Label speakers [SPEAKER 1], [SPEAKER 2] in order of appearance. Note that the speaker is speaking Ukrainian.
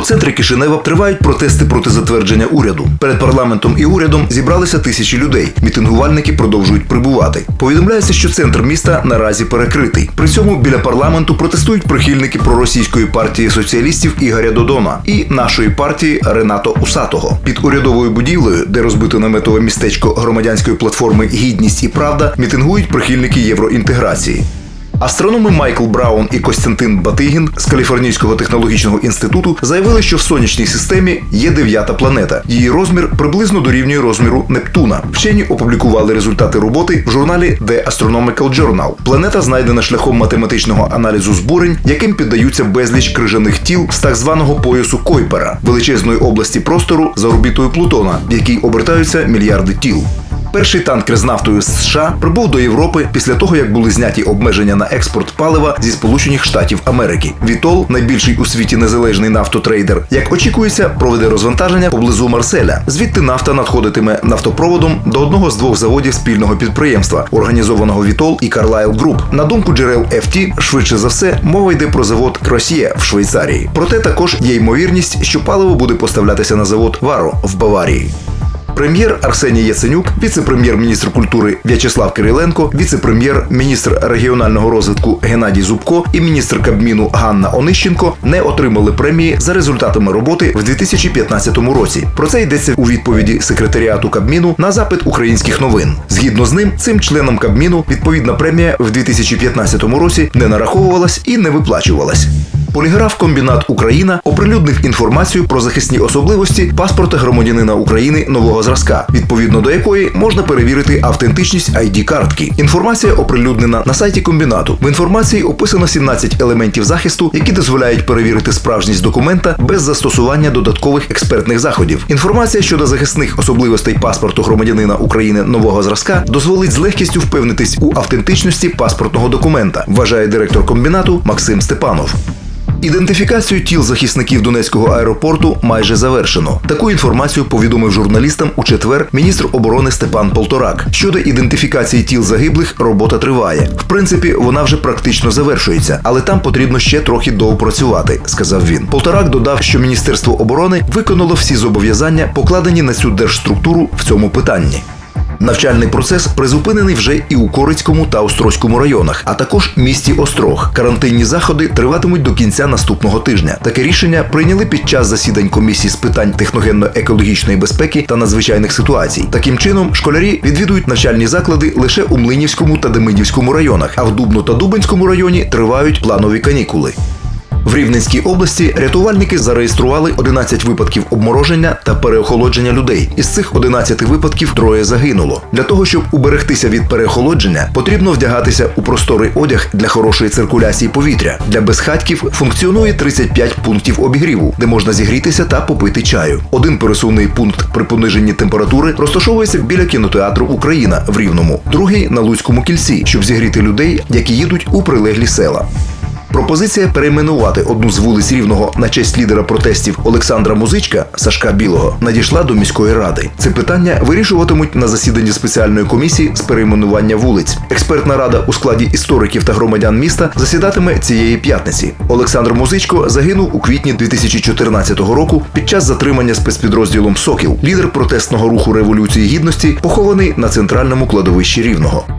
[SPEAKER 1] центрі Кишинева тривають протести проти затвердження уряду. Перед парламентом і урядом зібралися тисячі людей. Мітингувальники продовжують прибувати. Повідомляється, що центр міста наразі перекритий. При цьому біля парламенту протестують прихильники проросійської партії соціалістів Ігоря Додона і нашої партії Ренато Усатого. Під урядовою будівлею, де розбито наметове містечко громадянської платформи Гідність і Правда, мітингують прихильники євроінтеграції. Астрономи Майкл Браун і Костянтин Батигін з Каліфорнійського технологічного інституту заявили, що в сонячній системі є дев'ята планета. Її розмір приблизно дорівнює розміру Нептуна. Вчені опублікували результати роботи в журналі The Astronomical Journal. Планета знайдена шляхом математичного аналізу збурень, яким піддаються безліч крижаних тіл з так званого поясу Койпера, величезної області простору за орбітою Плутона, в якій обертаються мільярди тіл. Перший танкер з нафтою з США прибув до Європи після того, як були зняті обмеження на експорт палива зі Сполучених Штатів Америки. Вітол, найбільший у світі незалежний нафтотрейдер, як очікується, проведе розвантаження поблизу Марселя. Звідти нафта надходитиме нафтопроводом до одного з двох заводів спільного підприємства, організованого Вітол і Carlyle Group. На думку джерел FT, швидше за все, мова йде про завод Кросьє в Швейцарії. Проте також є ймовірність, що паливо буде поставлятися на завод Варо в Баварії. Прем'єр Арсеній Яценюк, віце-прем'єр-міністр культури В'ячеслав Кириленко, віце-прем'єр-міністр регіонального розвитку Геннадій Зубко і міністр Кабміну Ганна Онищенко не отримали премії за результатами роботи в 2015 році. Про це йдеться у відповіді секретаріату Кабміну на запит українських новин. Згідно з ним, цим членам Кабміну відповідна премія в 2015 році не нараховувалась і не виплачувалась. Поліграф-комбінат Україна оприлюднив інформацію про захисні особливості паспорта громадянина України нового зразка, відповідно до якої можна перевірити автентичність id картки. Інформація оприлюднена на сайті комбінату. В інформації описано 17 елементів захисту, які дозволяють перевірити справжність документа без застосування додаткових експертних заходів. Інформація щодо захисних особливостей паспорту громадянина України нового зразка дозволить з легкістю впевнитись у автентичності паспортного документа, вважає директор комбінату Максим Степанов. Ідентифікацію тіл захисників Донецького аеропорту майже завершено. Таку інформацію повідомив журналістам у четвер міністр оборони Степан Полторак. Щодо ідентифікації тіл загиблих, робота триває. В принципі, вона вже практично завершується, але там потрібно ще трохи доопрацювати, сказав він. Полторак додав, що Міністерство оборони виконало всі зобов'язання, покладені на цю держструктуру в цьому питанні. Навчальний процес призупинений вже і у Корицькому та Острозькому районах, а також місті Острог. Карантинні заходи триватимуть до кінця наступного тижня. Таке рішення прийняли під час засідань комісії з питань техногенно-екологічної безпеки та надзвичайних ситуацій. Таким чином, школярі відвідують навчальні заклади лише у Млинівському та Демидівському районах, а в Дубно та Дубенському районі тривають планові канікули. В Рівненській області рятувальники зареєстрували 11 випадків обмороження та переохолодження людей. Із цих 11 випадків троє загинуло. Для того щоб уберегтися від переохолодження, потрібно вдягатися у просторий одяг для хорошої циркуляції повітря. Для безхатьків функціонує 35 пунктів обігріву, де можна зігрітися та попити чаю. Один пересувний пункт при пониженні температури розташовується біля кінотеатру Україна в Рівному, другий на Луцькому кільці, щоб зігріти людей, які їдуть у прилеглі села. Пропозиція перейменувати одну з вулиць Рівного на честь лідера протестів Олександра Музичка Сашка Білого надійшла до міської ради. Це питання вирішуватимуть на засіданні спеціальної комісії з перейменування вулиць. Експертна рада у складі істориків та громадян міста засідатиме цієї п'ятниці. Олександр Музичко загинув у квітні 2014 року під час затримання спецпідрозділом Сокіл. Лідер протестного руху революції гідності похований на центральному кладовищі Рівного.